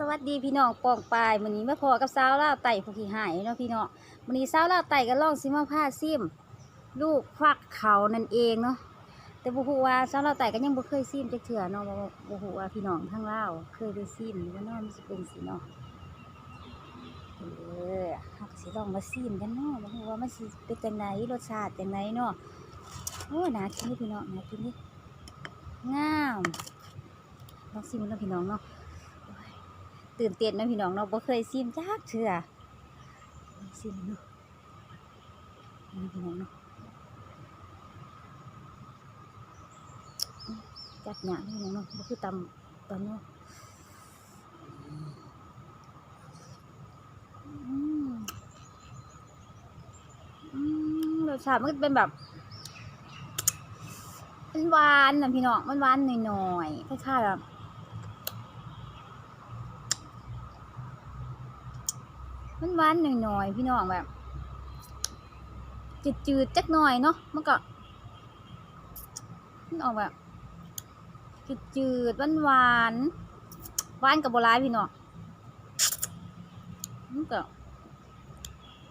สวัสดีพี่น้องปองปลายมื้อนี้มาพอกับสาวลาไต่ผู้ที่หายเนาะพี่น้องมื้อนี้สาวลาไต่ก็ล่องสิมาพาซิม ลูกฟักเขานั่นเองเนาะแต่บ่ฮู้ว่าสาวลาไต่ก็ยังบ่เคยซิมจักเทื่อเนาะบ่บ่ฮู้ว่าพี่น้องทางล่าเคยได้ซิมหรือว่าเนาะมันสิเป็นสิเนาะเออเฮาก็สิลองมาซิมกันเนาะบ่ฮู้ว่ามันสิเป็นจังไดรสชาติจังไดเนาะโอ้หนากินเด้พี่น้องหนากินดิงามลองซิมกันเนาะพี่น้องเนาะ ตื่นเต้นนะพี่น้องเนาะบ่เคยซิมจักเทื่อซิมเนาะพี่น้องเนาะจักหยาพี่น้องเนาะบ่คือตำตำเนาะรสชาติมันเป็นแบบมันหวานนะพี่น้องมันหวานหน่อยๆคล้ายๆแบบ มันหวานหน่อยๆพี่น้องแบบจืดๆจักหน่อยเนาะมันก็มันออกแบบจืดๆหวานๆหวานกับโบราณพี่น้องมันก็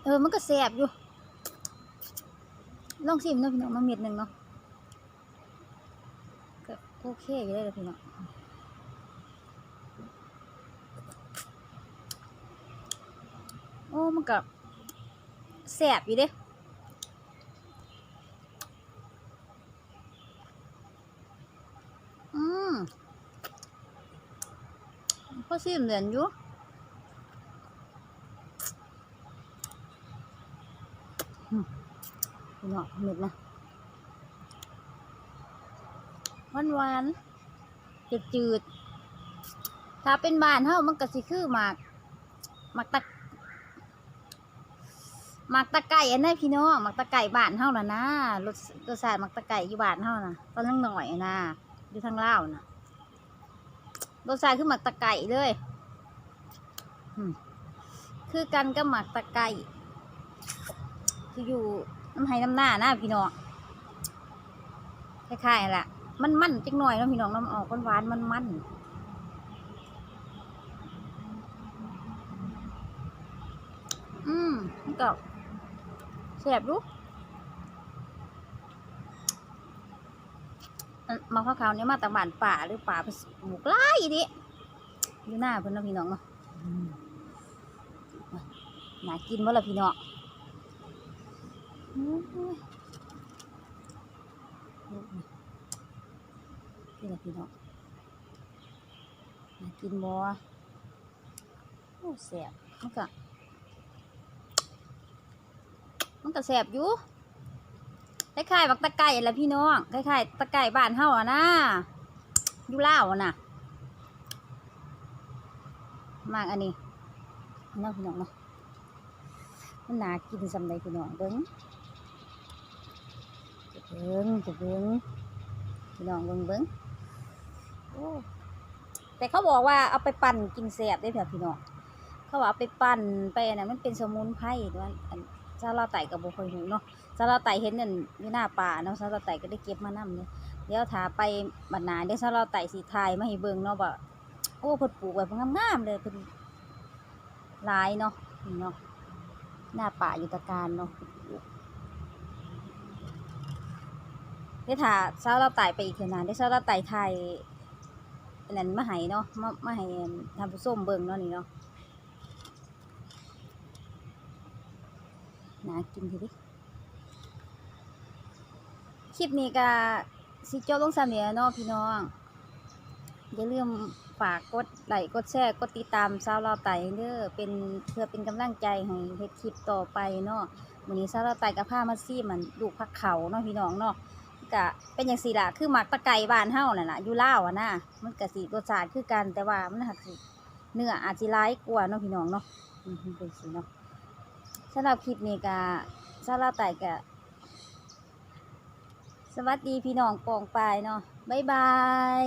เออมันก็แสบอยู่ลองชิมเนาะพี่น้องมาเม็ดหนึ่งเนาะก็โอเคอยู่ได้เลยพี่น้อง โอ้มัน กับแสบอยู่เด้อืมก็ซิมเหมือนอยู่อืมพี่น้องเม็ดนะหวานหวานจืดจืดๆถ้าเป็นบานเฮามันก็สิคือหมากหมากตักะมักตะไก่อันนั้นพี่น้องหมักตะไก่บ้านเฮาน่ะนะรสรสชาติมักตะไก่อยู่บ้านเฮาน่ะตอนนั้นหน่อยนะอยู่ทางลาวน่ะรสชาติคือมักตะไก่เลยคือกันกับมักตะไก่คืออยู่น้ำไห้น้ำหน้านะพี่น้องคล้ายๆแหละมันมันๆจักหน่อยเนาะพี่น้องน้ำออกหวานมันมันๆอืมมันก็ สบดูอันมะพร้าวขาวเนี่ยมาจากบ้านป่าหรือป่าหมูกไล่ดิอยู่หน้าเพิ่นเนาะพี่น้องเนาะอืมน่ากินบ่ล่ะพี่น้องโอ้ยนี่ล่ะพี่น้องน่ากินบ่โอ้แสบมันก็ มันก็แสบอยู่คล้ายๆบักตะไก่แหละพี่น้องคล้ายๆตะไก่บ้านเฮาอะนะอยู่ล่าวอะนะมากอันนี้เนาะพี่น้องเนาะมันน่ากินสำใดพี่น้องเบิ้งเบิ้งเบิ้งพี่น้องเบิ้งเบิ้งแต่เขาบอกว่าเอาไปปั่นกินแสบได้เถอะพี่น้องเขาว่าเอาไปปั่นไปอันนั้นมันเป็นสมุนไพรด้วยอัน ซาลาไต่กับบุคอยหูเนาะซาลาไต่เห็นนั่นอยู่หน้าป่าเนาะซาลาไต่ก็ได้เก็บมานำเนี่ยเดี๋ยวถาไปบัดหนาเดี๋ยวซาลาไต่สีไทยมาให้เบิ่งเนาะว่าโอ้เพิ่นปลูกแบบงามๆเลยเพิ่นหลายเนาะเนาะหน้าป่าอยู่ตะการเนาะเดี๋ยวถาซาลาไต่ไปอีกเท่านั้นเดี๋ยวซาลาไต่ไทยนนั้นมาให้เนาะมามาให้ทำผู้ส้มเบิ่งเนาะนี่เนาะากินทีดิคลิปนี้ก็สิจบลงสามเดียเนาะพี่น้อง อย่าลืมฝากกดไลค์กดแชร์กดติดตามสาวเราวไต่เด้อเป็นเพื่อเป็นกำลังใจให้เฮ็ดคลิปต่อไปเนาะวันนี้สาวเราวไต่กับผ้ามาซี่มันลูกพักเขาเนาะพี่น้องเนาะก็เป็นอย่างสี่ละคือหมักตะไก่บานเฮาน่ะล่ะอยู่ลาวอะนะมันก็สิรสชาติคือกันแต่ว่ามันหักสิเนื้ออาจสิร้ายกว่าเนาะพี่น้องเนาะอืมมันเป็นสิเนาะ สำหรับคลิปนี้ก็สำหรับไต่ก็สวัสดีพี่น้องปองปายเนาะบ๊ายบาย